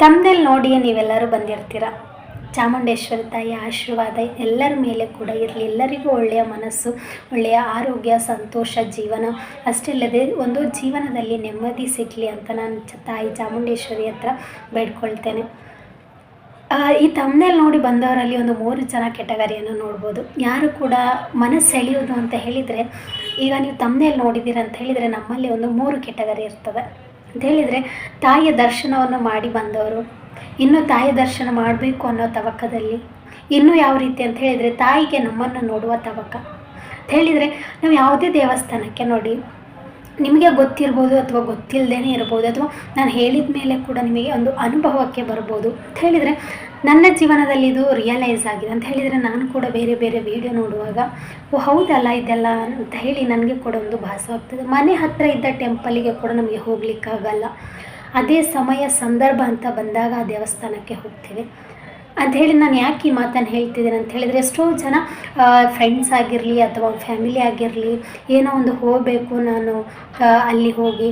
ತಮ್ಮದಲ್ಲಿ ನೋಡಿ ನೀವೆಲ್ಲರೂ ಬಂದಿರ್ತೀರ. ಚಾಮುಂಡೇಶ್ವರಿ ತಾಯಿಯ ಆಶೀರ್ವಾದ ಎಲ್ಲರ ಮೇಲೆ ಕೂಡ ಇರಲಿ. ಎಲ್ಲರಿಗೂ ಒಳ್ಳೆಯ ಮನಸ್ಸು, ಒಳ್ಳೆಯ ಆರೋಗ್ಯ, ಸಂತೋಷ, ಜೀವನ. ಅಷ್ಟಿಲ್ಲದೆ ಒಂದು ಜೀವನದಲ್ಲಿ ನೆಮ್ಮದಿ ಸಿಗಲಿ ಅಂತ ನಾನು ತಾಯಿ ಚಾಮುಂಡೇಶ್ವರಿ ಹತ್ರ ಬೇಡ್ಕೊಳ್ತೇನೆ. ಈ ತಮ್ಮನೇಲಿ ನೋಡಿ ಬಂದವರಲ್ಲಿ ಒಂದು ಮೂರು ಜನ ಕೆಟಗರಿಯನ್ನು ನೋಡ್ಬೋದು. ಯಾರು ಕೂಡ ಮನಸ್ಸು ಸೆಳೆಯೋದು ಅಂತ ಹೇಳಿದರೆ, ಈಗ ನೀವು ತಮ್ಮನೇಲಿ ನೋಡಿದ್ದೀರ ಅಂತ ಹೇಳಿದರೆ ನಮ್ಮಲ್ಲಿ ಒಂದು ಮೂರು ಕೆಟಗರಿ ಇರ್ತದೆ. ಅಂತ ಹೇಳಿದರೆ ತಾಯಿಯ ದರ್ಶನವನ್ನು ಮಾಡಿ ಬಂದವರು. ಇನ್ನು ತಾಯಿಯ ದರ್ಶನ ಮಾಡಬೇಕು ಅನ್ನೋ ತವಕದಲ್ಲಿ. ಇನ್ನೂ ಯಾವ ರೀತಿ ಅಂತ ಹೇಳಿದರೆ ತಾಯಿಗೆ ನಮ್ಮನ್ನು ನೋಡುವ ತವಕ. ಅಂತ ಹೇಳಿದರೆ ನಾವು ಯಾವುದೇ ದೇವಸ್ಥಾನಕ್ಕೆ ನೋಡಿ, ನಿಮಗೆ ಗೊತ್ತಿರ್ಬೋದು ಅಥವಾ ಗೊತ್ತಿಲ್ಲದೇ ಇರ್ಬೋದು ಅಥವಾ ನಾನು ಹೇಳಿದ ಮೇಲೆ ಕೂಡ ನಿಮಗೆ ಒಂದು ಅನುಭವಕ್ಕೆ ಬರ್ಬೋದು. ಅಂತ ಹೇಳಿದರೆ ನನ್ನ ಜೀವನದಲ್ಲಿ ಇದು ರಿಯಲೈಸ್ ಆಗಿದೆ ಅಂತ ಹೇಳಿದರೆ ನಾನು ಕೂಡ ಬೇರೆ ಬೇರೆ ವಿಡಿಯೋ ನೋಡುವಾಗ, ಓ ಹೌದಲ್ಲ ಇದೆಲ್ಲ ಅಂತ ಹೇಳಿ ನನಗೆ ಕೂಡ ಒಂದು ಭಾಸವಾಗ್ತದೆ ಮನೆ ಹತ್ತಿರ ಇದ್ದ ಟೆಂಪಲಿಗೆ ಕೂಡ ನಮಗೆ ಹೋಗಲಿಕ್ಕಾಗಲ್ಲ. ಅದೇ ಸಮಯ, ಸಂದರ್ಭ ಅಂತ ಬಂದಾಗ ಆ ದೇವಸ್ಥಾನಕ್ಕೆ ಹೋಗ್ತೇವೆ. ಹೇಳಿ ನಾನು ಯಾಕೆ ಈ ಮಾತನ್ನು ಹೇಳ್ತಿದ್ದೇನೆ ಅಂತ ಹೇಳಿದರೆ, ಎಷ್ಟೋ ಜನ ಫ್ರೆಂಡ್ಸ್ ಆಗಿರಲಿ ಅಥವಾ ಫ್ಯಾಮಿಲಿ ಆಗಿರಲಿ, ಏನೋ ಒಂದು ಹೋಗಬೇಕು ನಾನು ಅಲ್ಲಿ ಹೋಗಿ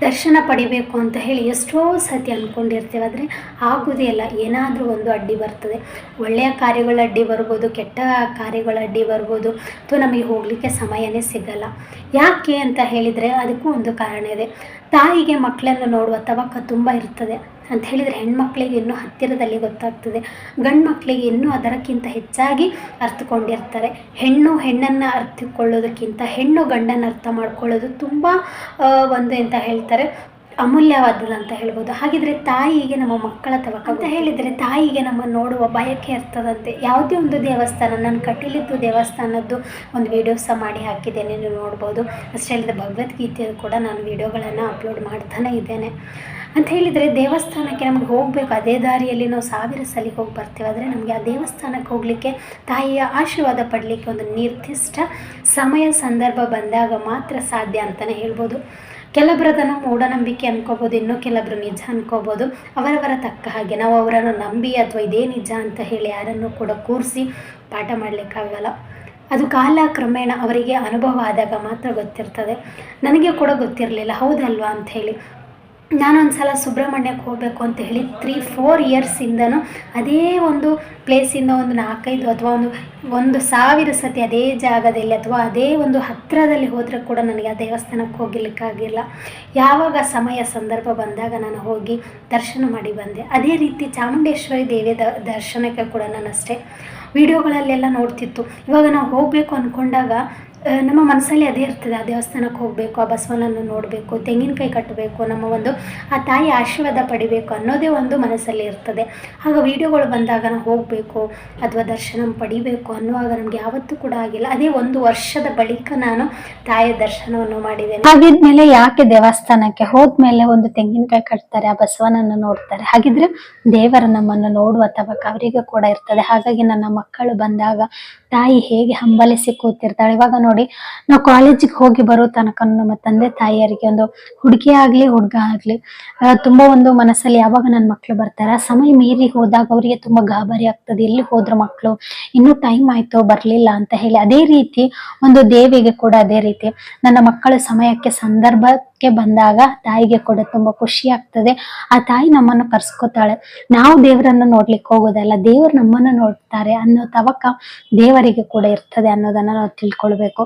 ದರ್ಶನ ಪಡಿಬೇಕು ಅಂತ ಹೇಳಿ ಎಷ್ಟೋ ಸತಿ ಅಂದ್ಕೊಂಡಿರ್ತೇವೆ ಆದರೆ ಆಗೋದೇ ಇಲ್ಲ. ಏನಾದರೂ ಒಂದು ಅಡ್ಡಿ ಬರ್ತದೆ. ಒಳ್ಳೆಯ ಕಾರ್ಯಗಳ ಅಡ್ಡಿ ಬರ್ಬೋದು, ಕೆಟ್ಟ ಕಾರ್ಯಗಳ ಅಡ್ಡಿ ಬರ್ಬೋದು. ಅಥವಾ ನಮಗೆ ಹೋಗಲಿಕ್ಕೆ ಸಮಯನೇ ಸಿಗಲ್ಲ. ಯಾಕೆ ಅಂತ ಹೇಳಿದರೆ, ಅದಕ್ಕೂ ಒಂದು ಕಾರಣ ಇದೆ. ತಾಯಿಗೆ ಮಕ್ಕಳನ್ನು ನೋಡುವ ತವಕ ತುಂಬ ಇರ್ತದೆ. ಅಂತ ಹೇಳಿದರೆ ಹೆಣ್ಮಕ್ಳಿಗೆ ಇನ್ನೂ ಹತ್ತಿರದಲ್ಲಿ ಗೊತ್ತಾಗ್ತದೆ. ಗಂಡು ಮಕ್ಕಳಿಗೆ ಇನ್ನೂ ಅದರಕ್ಕಿಂತ ಹೆಚ್ಚಾಗಿ ಅರ್ಥಕೊಂಡಿರ್ತಾರೆ. ಹೆಣ್ಣು ಹೆಣ್ಣನ್ನು ಅರ್ಥಕೊಳ್ಳೋದಕ್ಕಿಂತ ಹೆಣ್ಣು ಗಂಡನ್ನು ಅರ್ಥ ಮಾಡ್ಕೊಳ್ಳೋದು ತುಂಬ ಒಂದು ಎಂತ ಹೇಳ್ತಾರೆ ಅಮೂಲ್ಯವಾದದ್ದು ಅಂತ ಹೇಳ್ಬೋದು. ಹಾಗಿದ್ರೆ ತಾಯಿಗೆ ನಮ್ಮ ಮಕ್ಕಳ ತವಕ ಅಂತ ಹೇಳಿದರೆ ತಾಯಿಗೆ ನಮ್ಮ ನೋಡುವ ಬಯಕೆ ಇರ್ತದಂತೆ. ಯಾವುದೇ ಒಂದು ದೇವಸ್ಥಾನ ನಾನು ಕಟೀಲಿದ್ದು ದೇವಸ್ಥಾನದ್ದು ಒಂದು ವಿಡಿಯೋ ಸಹ ಮಾಡಿ ಹಾಕಿದ್ದೇನೆ, ನೀವು ನೋಡ್ಬೋದು. ಅಷ್ಟೇ ಅಲ್ಲದೆ ಭಗವದ್ಗೀತೆಯು ಕೂಡ ನಾನು ವಿಡಿಯೋಗಳನ್ನು ಅಪ್ಲೋಡ್ ಮಾಡ್ತಾನೆ ಇದ್ದೇನೆ. ಅಂತ ಹೇಳಿದರೆ ದೇವಸ್ಥಾನಕ್ಕೆ ನಮಗೆ ಹೋಗಬೇಕು. ಅದೇ ದಾರಿಯಲ್ಲಿ ನಾವು ಸಾವಿರ ಸಲಿಗೆ ಹೋಗಿ ಬರ್ತೀವಿ. ಆದರೆ ನಮಗೆ ಆ ದೇವಸ್ಥಾನಕ್ಕೆ ಹೋಗಲಿಕ್ಕೆ ತಾಯಿಯ ಆಶೀರ್ವಾದ ಪಡಲಿಕ್ಕೆ ಒಂದು ನಿರ್ದಿಷ್ಟ ಸಮಯ, ಸಂದರ್ಭ ಬಂದಾಗ ಮಾತ್ರ ಸಾಧ್ಯ ಅಂತಲೇ ಹೇಳ್ಬೋದು. ಕೆಲವರು ಅದನ್ನು ಮೂಢನಂಬಿಕೆ ಅನ್ಕೋಬೋದು, ಇನ್ನು ಕೆಲವರು ನಿಜ ಅನ್ಕೋಬೋದು. ಅವರವರ ತಕ್ಕ ಹಾಗೆ ನಾವು ಅವರನ್ನು ನಂಬಿ ಅಥವಾ ಇದೇ ನಿಜ ಅಂತ ಹೇಳಿ ಯಾರನ್ನು ಕೂಡ ಕೂರಿಸಿ ಪಾಠ ಮಾಡಲಿಕ್ಕಾಗಲ್ಲ. ಅದು ಕಾಲ ಕ್ರಮೇಣ ಅವರಿಗೆ ಅನುಭವ ಆದಾಗ ಮಾತ್ರ ಗೊತ್ತಿರ್ತದೆ. ನನಗೆ ಕೂಡ ಗೊತ್ತಿರಲಿಲ್ಲ, ಹೌದಲ್ವಾ ಅಂತ ಹೇಳಿ. ನಾನೊಂದು ಸಲ ಸುಬ್ರಹ್ಮಣ್ಯಕ್ಕೆ ಹೋಗಬೇಕು ಅಂತ ಹೇಳಿ ತ್ರೀ ಫೋರ್ ಇಯರ್ಸಿಂದನೂ ಅದೇ ಒಂದು ಪ್ಲೇಸಿಂದ ಒಂದು ನಾಲ್ಕೈದು ಅಥವಾ ಒಂದು ಒಂದು ಸಾವಿರ ಸತಿ ಅದೇ ಜಾಗದಲ್ಲಿ ಅಥವಾ ಅದೇ ಒಂದು ಹತ್ತಿರದಲ್ಲಿ ಹೋದರೆ ಕೂಡ ನನಗೆ ಆ ದೇವಸ್ಥಾನಕ್ಕೆ ಹೋಗಲಿಕ್ಕಾಗಿಲ್ಲ ಯಾವಾಗ ಸಮಯ ಸಂದರ್ಭ ಬಂದಾಗ ನಾನು ಹೋಗಿ ದರ್ಶನ ಮಾಡಿ ಬಂದೆ. ಅದೇ ರೀತಿ ಚಾಮುಂಡೇಶ್ವರಿ ದೇವಿಯ ದರ್ಶನಕ್ಕೆ ಕೂಡ ನಾನು ಅಷ್ಟೇ ವಿಡಿಯೋಗಳಲ್ಲೆಲ್ಲ ನೋಡ್ತಿತ್ತು. ಇವಾಗ ನಾವು ಹೋಗಬೇಕು ಅಂದ್ಕೊಂಡಾಗ ನಮ್ಮ ಮನಸ್ಸಲ್ಲಿ ಅದೇ ಇರ್ತದೆ. ಆ ದೇವಸ್ಥಾನಕ್ಕೆ ಹೋಗಬೇಕು, ಆ ಬಸವನನ್ನು ನೋಡಬೇಕು, ತೆಂಗಿನಕಾಯಿ ಕಟ್ಟಬೇಕು, ನಮ್ಮ ಒಂದು, ಆ ತಾಯಿ ಆಶೀರ್ವಾದ ಪಡಿಬೇಕು ಅನ್ನೋದೇ ಒಂದು ಮನಸ್ಸಲ್ಲಿ ಇರ್ತದೆ. ಆಗ ವಿಡಿಯೋಗಳು ಬಂದಾಗ ನಾವು ಹೋಗಬೇಕು, ಅಥವಾ ದರ್ಶನ ಪಡಿಬೇಕು ಅನ್ನುವಾಗ ನಮಗೆ ಯಾವತ್ತೂ ಕೂಡ ಆಗಿಲ್ಲ. ಅದೇ ಒಂದು ವರ್ಷದ ಬಳಿಕ ನಾನು ತಾಯಿಯ ದರ್ಶನವನ್ನು ಮಾಡಿದ್ದೇನೆ. ಹಾಗಿದ್ಮೇಲೆ ಯಾಕೆ ದೇವಸ್ಥಾನಕ್ಕೆ ಹೋದ್ಮೇಲೆ ಒಂದು ತೆಂಗಿನಕಾಯಿ ಕಟ್ತಾರೆ, ಆ ಬಸವನನ್ನು ನೋಡ್ತಾರೆ? ಹಾಗಿದ್ರೆ ದೇವರ ನಮ್ಮನ್ನು ನೋಡುವ ತವಕ ಅವರಿಗೆ ಕೂಡ ಇರ್ತದೆ. ಹಾಗಾಗಿ ನನ್ನ ಮಕ್ಕಳು ಬಂದಾಗ ತಾಯಿ ಹೇಗೆ ಹಂಬಲಿಸಿ ಕೂತಿರ್ತಾಳೆ, ಇವಾಗ ನೋಡಿ, ನಾವು ಕಾಲೇಜಿಗೆ ಹೋಗಿ ಬರೋ ತನಕ ನಮ್ಮ ತಂದೆ ತಾಯಿಯರಿಗೆ ಒಂದು ಹುಡುಗಿ ಆಗ್ಲಿ, ಹುಡುಗ ಆಗ್ಲಿ ತುಂಬಾ ಒಂದು ಮನಸ್ಸಲ್ಲಿ ಯಾವಾಗ ನನ್ನ ಮಕ್ಕಳು ಬರ್ತಾರ, ಸಮಯ ಮೀರಿ ಹೋದಾಗ ಅವರಿಗೆ ತುಂಬಾ ಗಾಬರಿ ಆಗ್ತದೆ. ಎಲ್ಲಿ ಹೋದ್ರ ಮಕ್ಕಳು ಇನ್ನೂ ಟೈಮ್ ಆಯ್ತು, ಬರ್ಲಿಲ್ಲ ಅಂತ ಹೇಳಿ, ಅದೇ ರೀತಿ ಒಂದು ದೇವಿಗೆ ಕೂಡ ಅದೇ ರೀತಿ ನನ್ನ ಮಕ್ಕಳ ಸಮಯಕ್ಕೆ ಸಂದರ್ಭಕ್ಕೆ ಬಂದಾಗ ತಾಯಿಗೆ ಕೂಡ ತುಂಬಾ ಖುಷಿ ಆಗ್ತದೆ. ಆ ತಾಯಿ ನಮ್ಮನ್ನು ಕರ್ಸ್ಕೊತಾಳೆ. ನಾವು ದೇವರನ್ನು ನೋಡ್ಲಿಕ್ಕೆ ಹೋಗೋದಲ್ಲ, ದೇವರು ನಮ್ಮನ್ನು ನೋಡ್ತಾರೆ ಅನ್ನೋ ತವಕ ದೇವರಿಗೆ ಕೂಡ ಇರ್ತದೆ ಅನ್ನೋದನ್ನ ನಾವು ತಿಳ್ಕೊಳ್ಬೇಕು.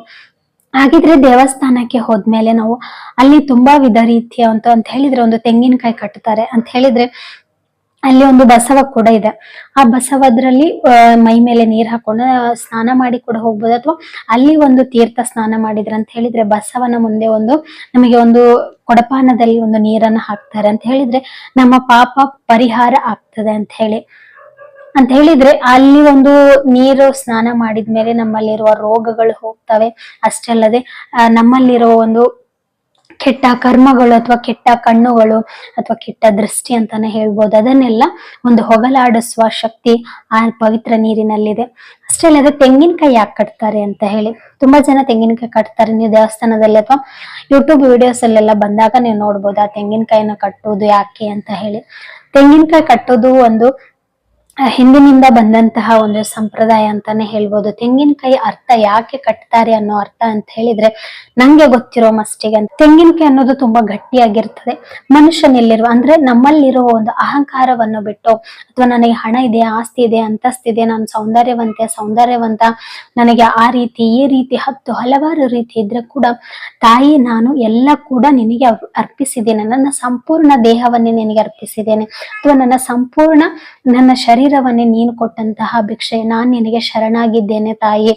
ಹಾಗಿದ್ರೆ ದೇವಸ್ಥಾನಕ್ಕೆ ಹೋದ್ಮೇಲೆ ನಾವು ಅಲ್ಲಿ ತುಂಬಾ ವಿಧ ರೀತಿಯ ಅಂತ ಅಂತ ಹೇಳಿದ್ರೆ ಒಂದು ತೆಂಗಿನಕಾಯಿ ಕಟ್ತಾರೆ. ಅಂತ ಹೇಳಿದ್ರೆ ಅಲ್ಲಿ ಒಂದು ಬಸವ ಕೂಡ ಇದೆ. ಆ ಬಸವದ್ರಲ್ಲಿ ಮೈ ಮೇಲೆ ನೀರ್ ಹಾಕೊಂಡು ಸ್ನಾನ ಮಾಡಿ ಕೂಡ ಹೋಗ್ಬೋದು. ಅಥವಾ ಅಲ್ಲಿ ಒಂದು ತೀರ್ಥ ಸ್ನಾನ ಮಾಡಿದ್ರ ಅಂತ ಹೇಳಿದ್ರೆ ಬಸವನ ಮುಂದೆ ಒಂದು ನಮಗೆ ಒಂದು ಕೊಡಪಾನದಲ್ಲಿ ಒಂದು ನೀರನ್ನ ಹಾಕ್ತಾರೆ ಅಂತ ಹೇಳಿದ್ರೆ ನಮ್ಮ ಪಾಪ ಪರಿಹಾರ ಆಗ್ತದೆ ಅಂತ ಹೇಳಿ. ಅಂತ ಹೇಳಿದ್ರೆ ಅಲ್ಲಿ ಒಂದು ನೀರು ಸ್ನಾನ ಮಾಡಿದ್ಮೇಲೆ ನಮ್ಮಲ್ಲಿರುವ ರೋಗಗಳು ಹೋಗ್ತವೆ. ಅಷ್ಟೇ ಅಲ್ಲದೆ ನಮ್ಮಲ್ಲಿರುವ ನಮ್ಮಲ್ಲಿರೋ ಒಂದು ಕೆಟ್ಟ ಕರ್ಮಗಳು ಅಥವಾ ಕೆಟ್ಟ ಕಣ್ಣುಗಳು ಅಥವಾ ಕೆಟ್ಟ ದೃಷ್ಟಿ ಅಂತಾನೆ ಹೇಳ್ಬೋದು. ಅದನ್ನೆಲ್ಲ ಒಂದು ಹೊಗಲಾಡಿಸುವ ಶಕ್ತಿ ಆ ಪವಿತ್ರ ನೀರಿನಲ್ಲಿದೆ. ಅಷ್ಟೇ ಅಲ್ಲದೆ ತೆಂಗಿನಕಾಯಿ ಯಾಕೆ ಕಟ್ತಾರೆ ಅಂತ ಹೇಳಿ. ತುಂಬಾ ಜನ ತೆಂಗಿನಕಾಯಿ ಕಟ್ತಾರೆ. ನೀವು ದೇವಸ್ಥಾನದಲ್ಲಿ ಅಥವಾ ಯೂಟ್ಯೂಬ್ ವಿಡಿಯೋಸ್ ಅಲ್ಲೆಲ್ಲ ಬಂದಾಗ ನೀವು ನೋಡ್ಬೋದು ಆ ತೆಂಗಿನಕಾಯಿನ ಕಟ್ಟೋದು ಯಾಕೆ ಅಂತ ಹೇಳಿ. ತೆಂಗಿನಕಾಯಿ ಕಟ್ಟೋದು ಒಂದು ಹಿಂದಿನಿಂದ ಬಂದಂತಹ ಒಂದು ಸಂಪ್ರದಾಯ ಅಂತಾನೆ ಹೇಳ್ಬೋದು. ತೆಂಗಿನಕಾಯಿ ಅರ್ಥ ಯಾಕೆ ಕಟ್ತಾರೆ ಅನ್ನೋ ಅರ್ಥ ಅಂತ ಹೇಳಿದ್ರೆ ನಂಗೆ ಗೊತ್ತಿರೋ ಮಸ್ಟಿಗೆ ತೆಂಗಿನಕಾಯಿ ಅನ್ನೋದು ತುಂಬಾ ಗಟ್ಟಿಯಾಗಿರ್ತದೆ. ಮನುಷ್ಯನಲ್ಲಿರುವ, ಅಂದ್ರೆ ನಮ್ಮಲ್ಲಿರುವ ಒಂದು ಅಹಂಕಾರವನ್ನು ಬಿಟ್ಟು, ಅಥವಾ ನನಗೆ ಹಣ ಇದೆ, ಆಸ್ತಿ ಇದೆ ಅಂತಸ್ತಿದೆ ನಾನು ಸೌಂದರ್ಯವಂತೆ, ಸೌಂದರ್ಯವಂತ, ನನಗೆ ಆ ರೀತಿ, ಈ ರೀತಿ ಹತ್ತು ಹಲವಾರು ರೀತಿ ಇದ್ರೆ ಕೂಡ ತಾಯಿ ನಾನು ಎಲ್ಲ ಕೂಡ ನಿನಗೆ ಅರ್- ಅರ್ಪಿಸಿದ್ದೇನೆ. ನನ್ನ ಸಂಪೂರ್ಣ ದೇಹವನ್ನೇ ನಿನಗೆ ಅರ್ಪಿಸಿದ್ದೇನೆ. ಅಥವಾ ನನ್ನ ಸಂಪೂರ್ಣ, ನನ್ನ ಶರೀರವನ್ನೇ ನೀನು ಕೊಟ್ಟಂತಹ ಭಿಕ್ಷೆ ನಾನು ನಿನಗೆ ಶರಣಾಗಿದ್ದೇನೆ ತಾಯಿ.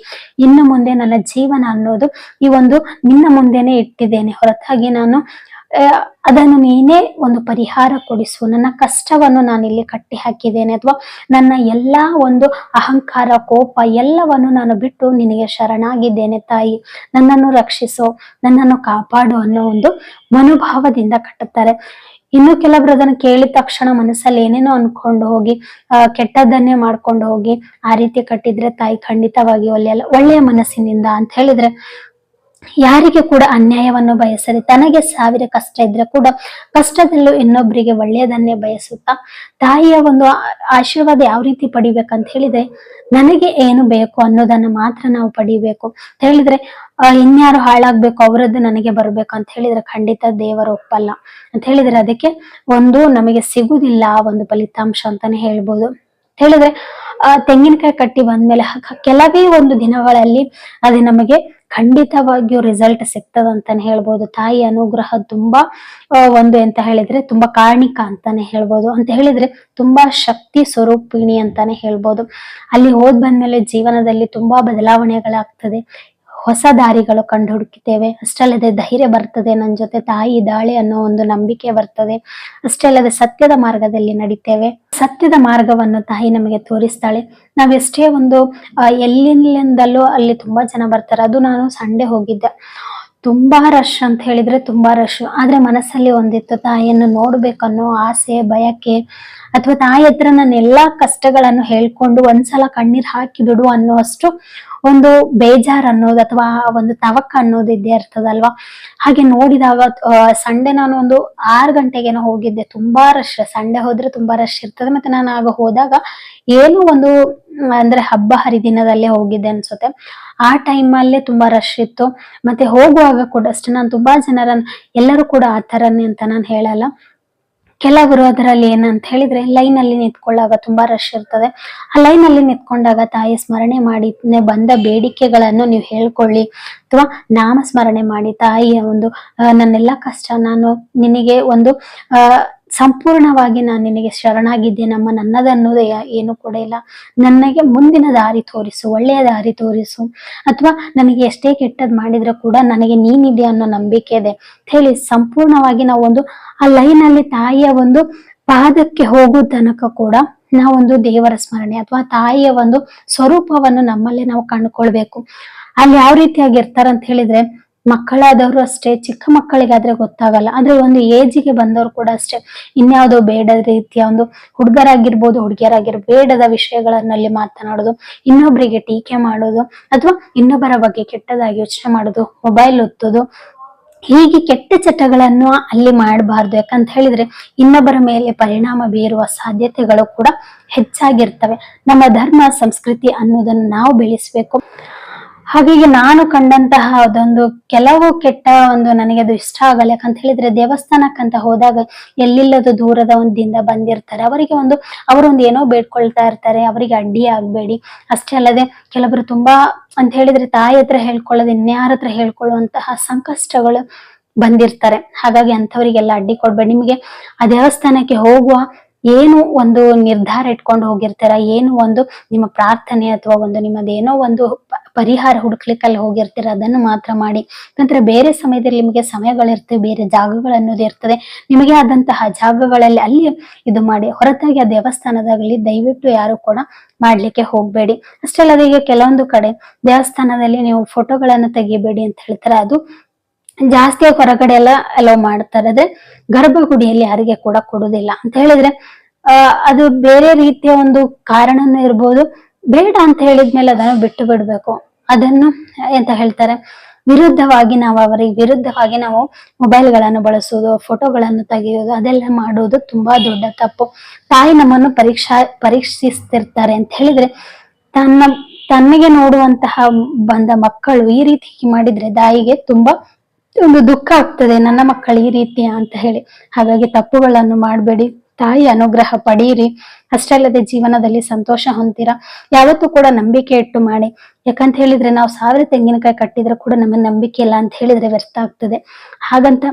ಇನ್ನು ಮುಂದೆ ನನ್ನ ಜೀವನ ಅನ್ನೋದು ಈ ಒಂದು ನಿನ್ನ ಮುಂದೆನೆ ಇಟ್ಟಿದ್ದೇನೆ. ಹೊರತಾಗಿ ನಾನು ಅದನ್ನು ನೀನೇ ಒಂದು ಪರಿಹಾರ ಕೊಡಿಸು. ನನ್ನ ಕಷ್ಟವನ್ನು ನಾನು ಇಲ್ಲಿ ಕಟ್ಟಿ ಹಾಕಿದ್ದೇನೆ ಅಥವಾ ನನ್ನ ಎಲ್ಲಾ ಒಂದು ಅಹಂಕಾರ, ಕೋಪ ಎಲ್ಲವನ್ನು ನಾನು ಬಿಟ್ಟು ನಿನಗೆ ಶರಣಾಗಿದ್ದೇನೆ ತಾಯಿ. ನನ್ನನ್ನು ರಕ್ಷಿಸು, ನನ್ನನ್ನು ಕಾಪಾಡು ಅನ್ನೋ ಒಂದು ಮನೋಭಾವದಿಂದ ಕಟ್ಟುತ್ತಾರೆ. ಇನ್ನು ಕೆಲವರು ಅದನ್ನ ಕೇಳಿದ ತಕ್ಷಣ ಮನಸ್ಸಲ್ಲಿ ಏನೇನೋ ಅನ್ಕೊಂಡು ಹೋಗಿ ಅಹ್ ಕೆಟ್ಟದ್ದನ್ನೇ ಮಾಡ್ಕೊಂಡು ಹೋಗಿ ಆ ರೀತಿ ಕಟ್ಟಿದ್ರೆ ತಾಯಿ ಖಂಡಿತವಾಗಿ ಒಳ್ಳೆಯ ಒಳ್ಳೆಯ ಮನಸ್ಸಿನಿಂದ ಅಂತ ಹೇಳಿದ್ರೆ ಯಾರಿಗೆ ಕೂಡ ಅನ್ಯಾಯವನ್ನು ಬಯಸದೆ ತನಗೆ ಸಾವಿರ ಕಷ್ಟ ಇದ್ರೆ ಕೂಡ ಕಷ್ಟದಲ್ಲೂ ಇನ್ನೊಬ್ಬರಿಗೆ ಒಳ್ಳೆಯದನ್ನೇ ಬಯಸುತ್ತಾ ತಾಯಿಯ ಒಂದು ಆಶೀರ್ವಾದ ಯಾವ ರೀತಿ ಪಡಿಬೇಕಂತ ಹೇಳಿದ್ರೆ, ನನಗೆ ಏನು ಬೇಕು ಅನ್ನೋದನ್ನ ಮಾತ್ರ ನಾವು ಪಡಿಬೇಕು. ಅಂತ ಹೇಳಿದ್ರೆ ಇನ್ಯಾರು ಹಾಳಾಗ್ಬೇಕು ಅವರದ್ದು ನನಗೆ ಬರ್ಬೇಕು ಅಂತ ಹೇಳಿದ್ರೆ ಖಂಡಿತ ದೇವರು ಒಪ್ಪಲ್ಲ. ಅಂತ ಹೇಳಿದ್ರೆ ಅದಕ್ಕೆ ಒಂದು ನಮಗೆ ಸಿಗುದಿಲ್ಲ ಆ ಒಂದು ಫಲಿತಾಂಶ ಅಂತಾನೆ ಹೇಳ್ಬೋದು. ಅಂತ ಹೇಳಿದ್ರೆ, ಆ, ತೆಂಗಿನಕಾಯಿ ಕಟ್ಟಿ ಬಂದ್ಮೇಲೆ ಕೆಲವೇ ಒಂದು ದಿನಗಳಲ್ಲಿ ಅದು ನಮಗೆ ಖಂಡಿತವಾಗಿಯೂ ರಿಸಲ್ಟ್ ಸಿಗ್ತದ ಅಂತಾನೆ ಹೇಳ್ಬೋದು. ತಾಯಿ ಅನುಗ್ರಹ ತುಂಬಾ ಒಂದು ಎಂತ ಹೇಳಿದ್ರೆ ತುಂಬಾ ಕಾರಣಿಕ ಅಂತಾನೆ ಹೇಳ್ಬೋದು. ಅಂತ ಹೇಳಿದ್ರೆ ತುಂಬಾ ಶಕ್ತಿ ಸ್ವರೂಪಿಣಿ ಅಂತಾನೆ ಹೇಳ್ಬೋದು. ಅಲ್ಲಿ ಹೋದ್ ಬಂದ್ಮೇಲೆ ಜೀವನದಲ್ಲಿ ತುಂಬಾ ಬದಲಾವಣೆಗಳಾಗ್ತದೆ. ಹೊಸ ದಾರಿಗಳು ಕಂಡು ಅಷ್ಟೇ ಅಷ್ಟಲ್ಲದೆ ಧೈರ್ಯ ಬರ್ತದೆ ನನ್ನ ಜೊತೆ ತಾಯಿ ಇದ್ದಾಳೆ ಅನ್ನೋ ಒಂದು ನಂಬಿಕೆ ಬರ್ತದೆ. ಅಷ್ಟೇ ಅಲ್ಲದೆ ಸತ್ಯದ ಮಾರ್ಗದಲ್ಲಿ ನಡಿತೇವೆ. ಸತ್ಯದ ಮಾರ್ಗವನ್ನು ತಾಯಿ ನಮಗೆ ತೋರಿಸ್ತಾಳೆ. ನಾವೆಷ್ಟೇ ಒಂದು ಎಲ್ಲಿಂದಲೂ ಅಲ್ಲಿ ತುಂಬಾ ಜನ ಬರ್ತಾರೆ. ಅದು ನಾನು ಸಂಡೆ ಹೋಗಿದ್ದೆ. ತುಂಬಾ ರಶ್ ಅಂತ ಹೇಳಿದ್ರೆ ತುಂಬಾ ರಶ್ ಆದ್ರೆ ಮನಸ್ಸಲ್ಲಿ ಒಂದಿತ್ತು, ತಾಯಿಯನ್ನು ನೋಡ್ಬೇಕನ್ನೋ ಆಸೆ, ಬಯಕೆ ಅಥವಾ ತಾಯಿ ಹತ್ರ ನನ್ನ ಎಲ್ಲಾ ಕಷ್ಟಗಳನ್ನು ಹೇಳ್ಕೊಂಡು ಒಂದ್ಸಲ ಕಣ್ಣೀರ್ ಹಾಕಿ ಬಿಡು ಅನ್ನೋಷ್ಟು ಒಂದು ಬೇಜಾರ್ ಅನ್ನೋದು ಅಥವಾ ಒಂದು ತವಕ ಅನ್ನೋದು ಇದ್ದೇ ಇರ್ತದಲ್ವಾ? ಹಾಗೆ ನೋಡಿದಾಗ ಸಂಡೆ ನಾನು ಒಂದು ಆರು ಗಂಟೆಗೇನೋ ಹೋಗಿದ್ದೆ. ತುಂಬಾ ರಶ್ ಸಂಡೆ ಹೋದ್ರೆ ತುಂಬಾ ರಶ್ ಇರ್ತದೆ. ಮತ್ತೆ ನಾನು ಆಗ ಹೋದಾಗ ಏನೋ ಒಂದು, ಅಂದ್ರೆ ಹಬ್ಬ ಹರಿದಿನದಲ್ಲೇ ಹೋಗಿದ್ದೆ ಅನ್ಸುತ್ತೆ. ಆ ಟೈಮಲ್ಲೇ ತುಂಬಾ ರಶ್ ಇತ್ತು. ಮತ್ತೆ ಹೋಗುವಾಗ ಕೂಡ ಅಷ್ಟೇ, ನಾನು ತುಂಬಾ ಜನರನ್ನ, ಎಲ್ಲರೂ ಕೂಡ ಆ ಥರನೇ ಅಂತ ನಾನು ಹೇಳಲ್ಲ. ಕೆಲವರು ಅದರಲ್ಲಿ ಏನಂತ ಹೇಳಿದ್ರೆ ಲೈನ್ ಅಲ್ಲಿ ನಿಂತ್ಕೊಳ್ಳಾಗ ತುಂಬಾ ರಶ್ ಇರ್ತದೆ. ಆ ಲೈನ್ ಅಲ್ಲಿ ನಿಂತ್ಕೊಂಡಾಗ ತಾಯಿ ಸ್ಮರಣೆ ಮಾಡಿ ಬಂದ ಬೇಡಿಕೆಗಳನ್ನು ನೀವು ಹೇಳ್ಕೊಳ್ಳಿ. ಅಥವಾ ನಾಮ ಸ್ಮರಣೆ ಮಾಡಿ ತಾಯಿಯ ಒಂದು ನನ್ನೆಲ್ಲ ಕಷ್ಟ, ನಾನು ನಿನಗೆ ಒಂದು ಸಂಪೂರ್ಣವಾಗಿ ನಾನು ನಿನಗೆ ಶರಣಾಗಿದ್ದೇನಮ್ಮ ನನ್ನದನ್ನೋದು ಯಾ- ಏನು ಕೂಡ ಇಲ್ಲ. ನನಗೆ ಮುಂದಿನ ದಾರಿ ತೋರಿಸು, ಒಳ್ಳೆಯ ದಾರಿ ತೋರಿಸು. ಅಥವಾ ನನಗೆ ಎಷ್ಟೇ ಕೆಟ್ಟದ್ ಮಾಡಿದ್ರೆ ಕೂಡ ನನಗೆ ನೀನಿದೆ ಅನ್ನೋ ನಂಬಿಕೆ ಇದೆ. ಅಂತ ಹೇಳಿ, ಸಂಪೂರ್ಣವಾಗಿ ನಾವು ಒಂದು ಆ ಲೈನ್ ತಾಯಿಯ ಒಂದು ಪಾದಕ್ಕೆ ಹೋಗೋ ತನಕ ಕೂಡ ನಾವೊಂದು ದೇವರ ಸ್ಮರಣೆ ಅಥವಾ ತಾಯಿಯ ಒಂದು ಸ್ವರೂಪವನ್ನು ನಮ್ಮಲ್ಲೇ ನಾವು ಕಂಡುಕೊಳ್ಬೇಕು. ಅಲ್ಲಿ ಯಾವ ರೀತಿಯಾಗಿ ಇರ್ತಾರಂತ ಹೇಳಿದ್ರೆ ಮಕ್ಕಳಾದವರು ಅಷ್ಟೇ, ಚಿಕ್ಕ ಮಕ್ಕಳಿಗಾದ್ರೆ ಗೊತ್ತಾಗಲ್ಲ. ಆದ್ರೆ ಒಂದು ಏಜಿಗೆ ಬಂದವರು ಕೂಡ ಅಷ್ಟೇ. ಇನ್ಯಾವುದೋ ಬೇಡದ ರೀತಿಯ ಒಂದು ಹುಡುಗರಾಗಿರ್ಬೋದು ಹುಡುಗಿಯರಾಗಿರ್ ಬೇಡದ ವಿಷಯಗಳನ್ನಲ್ಲಿ ಮಾತನಾಡೋದು ಇನ್ನೊಬ್ಬರಿಗೆ ಟೀಕೆ ಮಾಡೋದು, ಅಥವಾ ಇನ್ನೊಬ್ಬರ ಬಗ್ಗೆ ಕೆಟ್ಟದಾಗಿ ಯೋಚನೆ ಮಾಡೋದು ಮೊಬೈಲ್ ಒತ್ತೋದು, ಹೀಗೆ ಕೆಟ್ಟ ಚಟಗಳನ್ನು ಅಲ್ಲಿ ಮಾಡಬಾರ್ದು. ಯಾಕಂತ ಹೇಳಿದ್ರೆ ಇನ್ನೊಬ್ಬರ ಮೇಲೆ ಪರಿಣಾಮ ಬೀರುವ ಸಾಧ್ಯತೆಗಳು ಕೂಡ ಹೆಚ್ಚಾಗಿರ್ತವೆ. ನಮ್ಮ ಧರ್ಮ, ಸಂಸ್ಕೃತಿ ಅನ್ನೋದನ್ನು ನಾವು ಬೆಳೆಸ್ಬೇಕು. ಹಾಗಾಗಿ ನಾನು ಕಂಡಂತಹ ಅದೊಂದು ಕೆಲವು ಕೆಟ್ಟ ಒಂದು ನನಗೆ ಅದು ಇಷ್ಟ ಆಗಲ್ಲ. ಯಾಕಂತ ಹೇಳಿದ್ರೆ ದೇವಸ್ಥಾನಕ್ಕಂತ ಹೋದಾಗ ಎಲ್ಲಿಲ್ಲದ ದೂರದ ಒಂದಿಂದ ಬಂದಿರ್ತಾರೆ. ಅವರಿಗೆ ಒಂದು ಅವರೊಂದು ಏನೋ ಬೇಡ್ಕೊಳ್ತಾ ಇರ್ತಾರೆ. ಅವರಿಗೆ ಅಡ್ಡಿ ಆಗ್ಬೇಡಿ. ಅಷ್ಟೇ ಅಲ್ಲದೆ ಕೆಲವರು ತುಂಬಾ ಅಂತ ಹೇಳಿದ್ರೆ ತಾಯಿ ಹತ್ರ ಹೇಳ್ಕೊಳ್ಳೋದು, ಇನ್ಯಾರ ಹತ್ರ ಹೇಳ್ಕೊಳ್ಳುವಂತಹ ಸಂಕಷ್ಟಗಳು ಬಂದಿರ್ತಾರೆ. ಹಾಗಾಗಿ ಅಂಥವರಿಗೆಲ್ಲ ಅಡ್ಡಿ ಕೊಡ್ಬೇಡಿ. ನಿಮಗೆ ಆ ದೇವಸ್ಥಾನಕ್ಕೆ ಹೋಗುವ ಏನು ಒಂದು ನಿರ್ಧಾರ ಇಟ್ಕೊಂಡು ಹೋಗಿರ್ತೀರಾ? ಏನು ಒಂದು ನಿಮ್ಮ ಪ್ರಾರ್ಥನೆ ಅಥವಾ ಒಂದು ನಿಮ್ಮದೇನೋ ಒಂದು ಪರಿಹಾರ ಹುಡುಕ್ಲಿಕ್ಕೆ ಅಲ್ಲಿ ಹೋಗಿರ್ತೀರ, ಅದನ್ನು ಮಾತ್ರ ಮಾಡಿ. ನಂತರ ಬೇರೆ ಸಮಯದಲ್ಲಿ ನಿಮಗೆ ಸಮಯಗಳಿರ್ತವೆ, ಬೇರೆ ಜಾಗಗಳು ಅನ್ನೋದು ಇರ್ತದೆ. ನಿಮಗೆ ಆದಂತಹ ಜಾಗಗಳಲ್ಲಿ ಅಲ್ಲಿ ಇದು ಮಾಡಿ, ಹೊರತಾಗಿ ಆ ದೇವಸ್ಥಾನದಾಗಲಿ ದಯವಿಟ್ಟು ಯಾರು ಕೂಡ ಮಾಡ್ಲಿಕ್ಕೆ ಹೋಗ್ಬೇಡಿ. ಅಷ್ಟೇ ಅಲ್ಲದೆ ಈಗ ಕೆಲವೊಂದು ಕಡೆ ದೇವಸ್ಥಾನದಲ್ಲಿ ನೀವು ಫೋಟೋಗಳನ್ನು ತೆಗಿಬೇಡಿ ಅಂತ ಹೇಳ್ತಾರೆ. ಅದು ಜಾಸ್ತಿ ಹೊರಗಡೆ ಎಲ್ಲ ಅಲೋ ಮಾಡ್ತಾರೆ. ಆದ್ರೆ ಗರ್ಭಗುಡಿಯಲ್ಲಿ ಯಾರಿಗೆ ಕೂಡ ಕೊಡುದಿಲ್ಲ ಅಂತ ಹೇಳಿದ್ರೆ, ಆ, ಅದು ಬೇರೆ ರೀತಿಯ ಒಂದು ಕಾರಣನೂ ಇರ್ಬೋದು. ಬೇಡ ಅಂತ ಹೇಳಿದ್ಮೇಲೆ ಅದನ್ನು ಬಿಟ್ಟು ಬಿಡ್ಬೇಕು. ಅದನ್ನು ಎಂತ ಹೇಳ್ತಾರೆ? ವಿರುದ್ಧವಾಗಿ ನಾವು ಅವರಿಗೆ ವಿರುದ್ಧವಾಗಿ ನಾವು ಮೊಬೈಲ್ಗಳನ್ನು ಬಳಸುವುದು ಫೋಟೋಗಳನ್ನು ತೆಗೆಯುವುದು ಅದೆಲ್ಲ ಮಾಡುವುದು ತುಂಬಾ ದೊಡ್ಡ ತಪ್ಪು. ತಾಯಿ ನಮ್ಮನ್ನು ಪರೀಕ್ಷಾ, ಪರೀಕ್ಷಿಸ್ತಿರ್ತಾರೆ ಅಂತ ಹೇಳಿದ್ರೆ ತನ್ನ, ತನ್ನಿಗೆ ನೋಡುವಂತಹ ಬಂದ ಮಕ್ಕಳು ಈ ರೀತಿ ಮಾಡಿದ್ರೆ ತಾಯಿಗೆ ತುಂಬಾ ಒಂದು ದುಃಖ ಆಗ್ತದೆ, ನನ್ನ ಮಕ್ಕಳು ಈ ರೀತಿಯ ಅಂತ ಹೇಳಿ. ಹಾಗಾಗಿ ತಪ್ಪುಗಳನ್ನು ಮಾಡಬೇಡಿ. ತಾಯಿ ಅನುಗ್ರಹ ಪಡೀರಿ. ಅಷ್ಟೇ ಅಲ್ಲದೆ ಜೀವನದಲ್ಲಿ ಸಂತೋಷ ಹೊಂತೀರಾ ಯಾವತ್ತೂ ಕೂಡ ನಂಬಿಕೆ ಇಟ್ಟು ಮಾಡಿ. ಯಾಕಂತ ಹೇಳಿದ್ರೆ ನಾವು ಸಾವಿರ ತೆಂಗಿನಕಾಯಿ ಕಟ್ಟಿದ್ರೆ ಕೂಡ ನಮ್ಮ ನಂಬಿಕೆ ಇಲ್ಲ ಅಂತ ಹೇಳಿದ್ರೆ ವ್ಯರ್ಥ ಆಗ್ತದೆ. ಹಾಗಂತ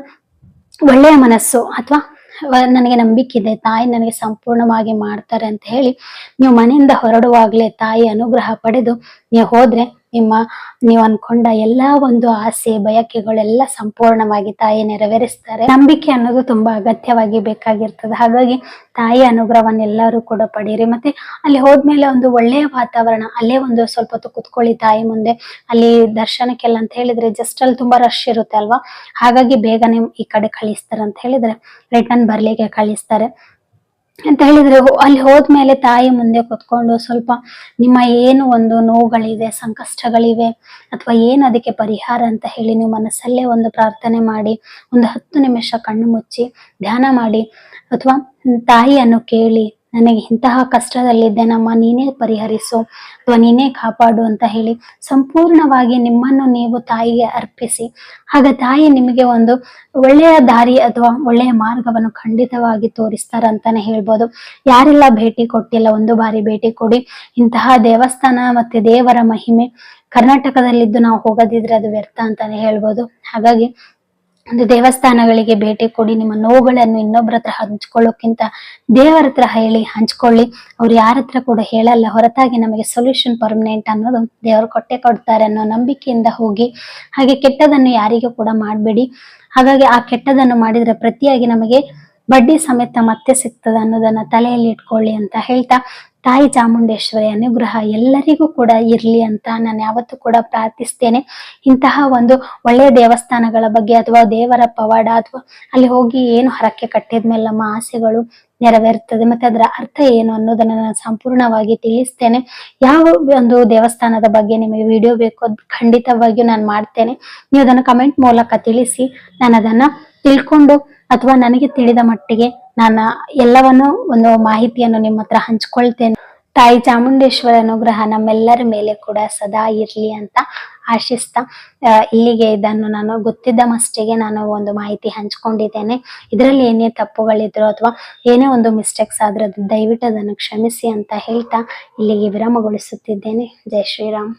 ಒಳ್ಳೆಯ ಮನಸ್ಸು ಅಥವಾ ನನಗೆ ನಂಬಿಕೆ ಇದೆ, ತಾಯಿ ನನಗೆ ಸಂಪೂರ್ಣವಾಗಿ ಮಾಡ್ತಾರೆ ಅಂತ ಹೇಳಿ ನೀವು ಮನೆಯಿಂದ ಹೊರಡುವಾಗ್ಲೇ ತಾಯಿ ಅನುಗ್ರಹ ಪಡೆದು ನೀವು ಹೋದ್ರೆ ನಿಮ್ಮ ನೀವು ಅನ್ಕೊಂಡ ಎಲ್ಲ ಒಂದು ಆಸೆ, ಬಯಕೆಗಳೆಲ್ಲ ಸಂಪೂರ್ಣವಾಗಿ ತಾಯಿ ನೆರವೇರಿಸ್ತಾರೆ. ನಂಬಿಕೆ ಅನ್ನೋದು ತುಂಬಾ ಅಗತ್ಯವಾಗಿ ಬೇಕಾಗಿರ್ತದೆ. ಹಾಗಾಗಿ ತಾಯಿ ಅನುಗ್ರಹವನ್ನು ಎಲ್ಲರೂ ಕೂಡ ಪಡೀರಿ. ಮತ್ತೆ ಅಲ್ಲಿ ಹೋದ್ಮೇಲೆ ಒಂದು ಒಳ್ಳೆಯ ವಾತಾವರಣ, ಅಲ್ಲೇ ಒಂದು ಸ್ವಲ್ಪ ಹೊತ್ತು ಕುತ್ಕೊಳ್ಳಿ ತಾಯಿ ಮುಂದೆ. ಅಲ್ಲಿ ದರ್ಶನಕ್ಕೆಲ್ಲ ಅಂತ ಹೇಳಿದ್ರೆ ಜಸ್ಟ್ ಅಲ್ಲಿ ತುಂಬಾ ರಶ್ ಇರುತ್ತೆ ಅಲ್ವಾ? ಹಾಗಾಗಿ ಬೇಗನೆ ಈ ಕಡೆ ಕಳಿಸ್ತಾರೆ ಅಂತ ಹೇಳಿದ್ರೆ ರಿಟರ್ನ್ ಬರ್ಲಿಕ್ಕೆ ಕಳಿಸ್ತಾರೆ. ಅಂತ ಹೇಳಿದ್ರೆ ಅಲ್ಲಿ ಹೋದ್ಮೇಲೆ ತಾಯಿ ಮುಂದೆ ಕುತ್ಕೊಂಡು ಸ್ವಲ್ಪ ನಿಮ್ಮ ಏನು ಒಂದು ನೋವುಗಳಿವೆ ಸಂಕಷ್ಟಗಳಿವೆ, ಅಥವಾ ಏನು ಅದಕ್ಕೆ ಪರಿಹಾರ ಅಂತ ಹೇಳಿ ನೀವು ಮನಸ್ಸಲ್ಲೇ ಒಂದು ಪ್ರಾರ್ಥನೆ ಮಾಡಿ, ಒಂದು ಹತ್ತು ನಿಮಿಷ ಕಣ್ಣು ಮುಚ್ಚಿ, ಧ್ಯಾನ ಮಾಡಿ, ಅಥವಾ ತಾಯಿಯನ್ನು ಕೇಳಿ ನನಗೆ ಇಂತಹ ಕಷ್ಟದಲ್ಲಿದ್ದೆ, ನಮ್ಮ ನೀನೇ ಪರಿಹರಿಸು, ಅಥವಾ ನೀನೇ ಕಾಪಾಡು ಅಂತ ಹೇಳಿ ಸಂಪೂರ್ಣವಾಗಿ ನಿಮ್ಮನ್ನು ನೀವು ತಾಯಿಗೆ ಅರ್ಪಿಸಿ. ಆಗ ತಾಯಿ ನಿಮಗೆ ಒಂದು ಒಳ್ಳೆಯ ದಾರಿ ಅಥವಾ ಒಳ್ಳೆಯ ಮಾರ್ಗವನ್ನು ಖಂಡಿತವಾಗಿ ತೋರಿಸ್ತಾರ ಅಂತಾನೆ ಹೇಳ್ಬೋದು. ಯಾರೆಲ್ಲ ಭೇಟಿ ಕೊಟ್ಟಿಲ್ಲ, ಒಂದು ಬಾರಿ ಭೇಟಿ ಕೊಡಿ. ಇಂತಹ ದೇವಸ್ಥಾನ ಮತ್ತೆ ದೇವರ ಮಹಿಮೆ ಕರ್ನಾಟಕದಲ್ಲಿದ್ದು ನಾವು ಹೋಗದಿದ್ರೆ ಅದು ವ್ಯರ್ಥ ಅಂತಾನೆ ಹೇಳ್ಬೋದು. ಹಾಗಾಗಿ ಒಂದು ದೇವಸ್ಥಾನಗಳಿಗೆ ಭೇಟಿ ಕೊಡಿ, ನಿಮ್ಮ ನೋವುಗಳನ್ನು ಇನ್ನೊಬ್ಬರ ಹತ್ರ ಹಂಚ್ಕೊಳ್ಳೋಕ್ಕಿಂತ ದೇವರ ಹತ್ರ ಹೇಳಿ ಹಂಚ್ಕೊಳ್ಳಿ. ಅವ್ರು ಯಾರ ಹತ್ರ ಕೂಡ ಹೇಳಲ್ಲ, ಹೊರತಾಗಿ ನಮಗೆ ಸೊಲ್ಯೂಷನ್ ಪರ್ಮನೆಂಟ್ ಅನ್ನೋದು ದೇವರು ಕೊಟ್ಟೆ ಕೊಡ್ತಾರೆ ಅನ್ನೋ ನಂಬಿಕೆಯಿಂದ ಹೋಗಿ. ಹಾಗೆ ಕೆಟ್ಟದನ್ನು ಯಾರಿಗೂ ಕೂಡ ಮಾಡಬೇಡಿ. ಹಾಗಾಗಿ ಆ ಕೆಟ್ಟದನ್ನು ಮಾಡಿದ್ರೆ ಪ್ರತಿಯಾಗಿ ನಮಗೆ ಬಡ್ಡಿ ಸಮೇತ ಮತ್ತೆ ಸಿಗ್ತದೆ ಅನ್ನೋದನ್ನ ತಲೆಯಲ್ಲಿ ಇಟ್ಕೊಳ್ಳಿ ಅಂತ ಹೇಳ್ತಾ ತಾಯಿ ಚಾಮುಂಡೇಶ್ವರಿ ಅನುಗ್ರಹ ಎಲ್ಲರಿಗೂ ಕೂಡ ಇರ್ಲಿ ಅಂತ ನಾನು ಯಾವತ್ತೂ ಕೂಡ ಪ್ರಾರ್ಥಿಸ್ತೇನೆ. ಇಂತಹ ಒಂದು ಒಳ್ಳೆಯ ದೇವಸ್ಥಾನಗಳ ಬಗ್ಗೆ ಅಥವಾ ದೇವರ ಪವಾಡ ಅಥವಾ ಅಲ್ಲಿ ಹೋಗಿ ಏನು ಹರಕೆ ಕಟ್ಟಿದ್ಮೇಲೆ ನಮ್ಮ ಆಸೆಗಳು ನೆರವೇರುತ್ತದೆ ಮತ್ತೆ ಅದರ ಅರ್ಥ ಏನು ಅನ್ನೋದನ್ನ ನಾನು ಸಂಪೂರ್ಣವಾಗಿ ತಿಳಿಸ್ತೇನೆ. ಯಾವ ಒಂದು ದೇವಸ್ಥಾನದ ಬಗ್ಗೆ ನಿಮಗೆ ವಿಡಿಯೋ ಬೇಕು ಅದು ಖಂಡಿತವಾಗಿಯೂ ನಾನು ಮಾಡ್ತೇನೆ. ನೀವು ಅದನ್ನು ಕಮೆಂಟ್ ಮೂಲಕ ತಿಳಿಸಿ ನಾನು ಅದನ್ನ ತಿಳ್ಕೊಂಡು ಅಥವಾ ನನಗೆ ತಿಳಿದ ಮಟ್ಟಿಗೆ ನಾನು ಎಲ್ಲವನ್ನು ಒಂದು ಮಾಹಿತಿಯನ್ನು ನಿಮ್ಮ ಹತ್ರ ಹಂಚ್ಕೊಳ್ತೇನೆ. ತಾಯಿ ಚಾಮುಂಡೇಶ್ವರ ಅನುಗ್ರಹ ನಮ್ಮೆಲ್ಲರ ಮೇಲೆ ಕೂಡ ಸದಾ ಇರಲಿ ಅಂತ ಆಶಿಸ್ತಾ ಇಲ್ಲಿಗೆ ಇದನ್ನು ನಾನು ಗೊತ್ತಿದ್ದ ಮಸ್ಟಿಗೆ ನಾನು ಒಂದು ಮಾಹಿತಿ ಹಂಚ್ಕೊಂಡಿದ್ದೇನೆ. ಇದರಲ್ಲಿ ಏನೇ ತಪ್ಪುಗಳಿದ್ರು ಅಥವಾ ಏನೇ ಒಂದು ಮಿಸ್ಟೇಕ್ಸ್ ಆದ್ರೆ ದಯವಿಟ್ಟು ಅದನ್ನು ಕ್ಷಮಿಸಿ ಅಂತ ಹೇಳ್ತಾ ಇಲ್ಲಿಗೆ ವಿರಾಮಗೊಳಿಸುತ್ತಿದ್ದೇನೆ. ಜೈ ಶ್ರೀರಾಮ್.